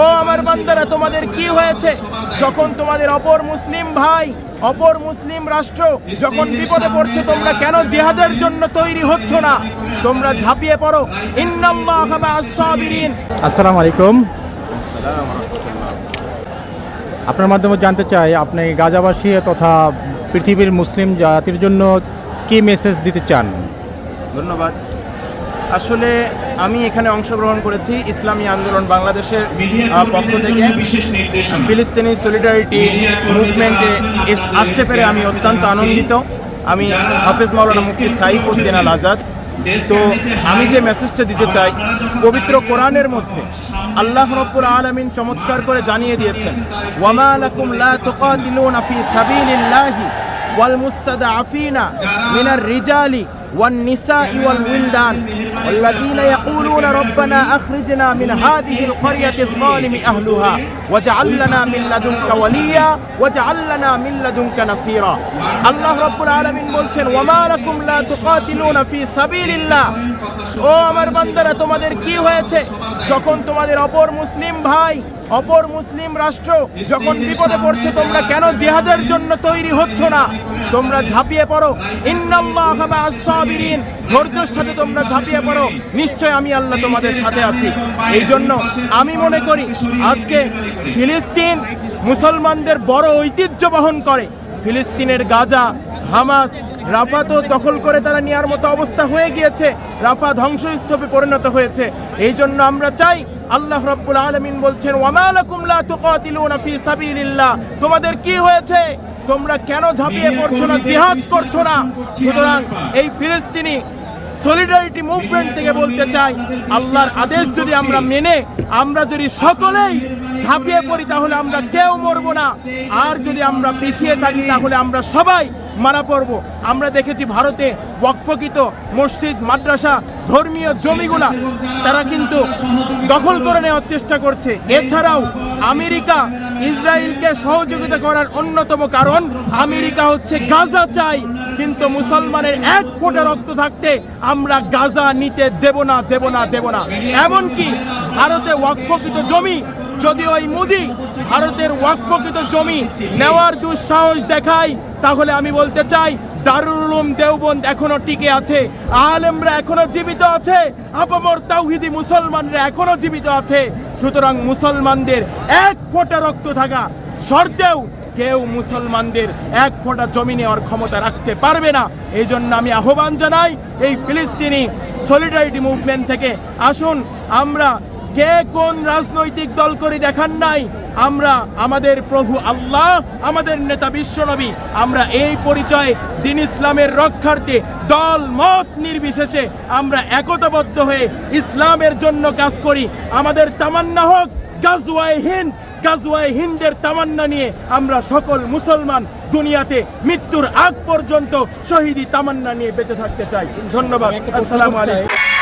ও আমার বান্দারা তোমাদের কি হয়েছে? যখন তোমাদের অপর মুসলিম ভাই অপর মুসলিম রাষ্ট্র যখন বিপদে পড়ছে তোমরা কেন জিহাদের জন্য তৈরি হচ্ছ না? তোমরা ঝাঁপিয়ে পড়ো। ইন্নাল্লাহা মা'আস সাবিরিন আসসালামু আলাইকুম। আপনার মাধ্যমে জানতে চাই আপনি গাজাবাসী তথা পৃথিবীর মুসলিম জাতির জন্য কি মেসেজ দিতে চান? ধন্যবাদ। আসলে আমি এখানে অংশগ্রহণ করেছি ইসলামী আন্দোলন বাংলাদেশের পক্ষ থেকে। ফিলিস্তিনি সলিডারিটি মুভমেন্টে আসতে পেরে আমি অত্যন্ত আনন্দিত। আমি হাফেজ মাওলানা মুফতি সাইফ উদ্দিন আল আজাদ। তো আমি যে মেসেজটা দিতে চাই, পবিত্র কোরআনের মধ্যে আল্লাহ রব্বুল আলামিন চমৎকার করে জানিয়ে দিয়েছেন, ওয়ামা লাকুম লা তুকাতিলুনা ফি সাবিলিল্লাহি ওয়াল মুস্তাদআফিনা মিনার রিজালি والنساء والولدان والذين يقولون ربنا أخرجنا من هذه القرية الظالم أهلها واجعل لنا من لدنك وليا واجعل لنا من لدنك نصيرا الله رب العالمين বলছেন ওয়ামা লাকুম লা তুকাতিলুনা ফি সাবিলিল্লাহ ও আমার বান্দারা তোমাদের কি হয়েছে যখন তোমাদের অপর মুসলিম ভাই, অপর মুসলিম রাষ্ট্র যখন বিপদে পড়ছে, তোমরা কেন জিহাদের জন্য তৈরি হচ্ছ না? তোমরা ঝাঁপিয়ে পড়ো। ইন্নাল্লাহা মা'আস সাবিরিন ধৈর্যের সাথে তোমরা ঝাঁপিয়ে পড়ো। নিশ্চয় আমি আল্লাহ তোমাদের সাথে আছি। এই জন্য আমি মনে করি, আজকে ফিলিস্তিন মুসলমানদের বড় ঐতিহ্য বহন করে। ফিলিস্তিনের গাজা, হামাস রাফা তো দখল করে তারা নেওয়ার মতো অবস্থা হয়ে গিয়েছে। রাফা ধ্বংসস্তূপে পরিণত হয়েছে। এই জন্য আমরা চাই আল্লাহ রাব্বুল আলামিন বলছেন ওয়ামা লাকুম লা তুকাতিলুনা ফি সাবিলিল্লাহ। তোমাদের কি হয়েছে? তোমরা কেন ঝাঁপিয়ে পড়ছো না জিহাদ করছ না? সুতরাং এই ফিলিস্তিনি সলিডারিটি মুভমেন্ট থেকে বলতে চাই আল্লাহর আদেশ যদি আমরা মেনে আমরা যদি সকলেই ঝাঁপিয়ে পড়ি তাহলে আমরা কেউ মরবো না। আর যদি আমরা পিছিয়ে থাকি তাহলে আমরা সবাই মারা পড়ব। আমরা দেখেছি ভারতে ওয়াকফকৃত মসজিদ, মাদ্রাসা, ধর্মীয় জমিগুলা। তারা কিন্তু দখল করে নেওয়ার চেষ্টা করছে। এছাড়াও আমেরিকা ইসরায়েলকে সহযোগিতা করার অন্যতম কারণ আমেরিকা হচ্ছে গাজা চাই। কিন্তু মুসলমানের এক ফোঁটা রক্ত থাকতে আমরা গাজা নিতে দেব না দেব না দেব না। এমনকি ভারতে ওয়াকফকৃত জমি যদি ওই মুদি ভারতের ওয়াকফকৃত জমি নেওয়ার দুঃসাহস দেখায়, তাহলে আমি বলতে চাই, দারুল উলুম দেওবন্দ এখনও টিকে আছে। আলেমরা এখনও জীবিত আছে, আপামর তাওহিদি মুসলমানরা এখনও জীবিত আছে। সুতরাং মুসলমানদের এক ফোঁটা রক্ত থাকা শর্তেও কেউ মুসলমানদের এক ফোঁটা জমি নেওয়ার ক্ষমতা রাখতে পারবে না। এই জন্য আমি আহ্বান জানাই, এই ফিলিস্তিনি সলিডারিটি মুভমেন্ট থেকে আসুন, আমরা কে কোন রাজনৈতিক দল করে দেখান নাই? আমরা আমাদের প্রভু আল্লাহ আমাদের নেতা বিশ্বনবী আমরা এই পরিচয় দিন ইসলামের রক্ষার্থে দল মত নির্বিশেষে আমরা একতাবদ্ধ হয়ে ইসলামের জন্য কাজ করি। আমাদের তামান্না হোক গাজওয়ায় হিন্দ গাজওয়ায় হিন্দের তামান্না নিয়ে আমরা সকল মুসলমান দুনিয়াতে মৃত্যুর আগ পর্যন্ত শহীদি তামান্না নিয়ে বেঁচে থাকতে চাই। ধন্যবাদ। আসসালামু আলাইকুম।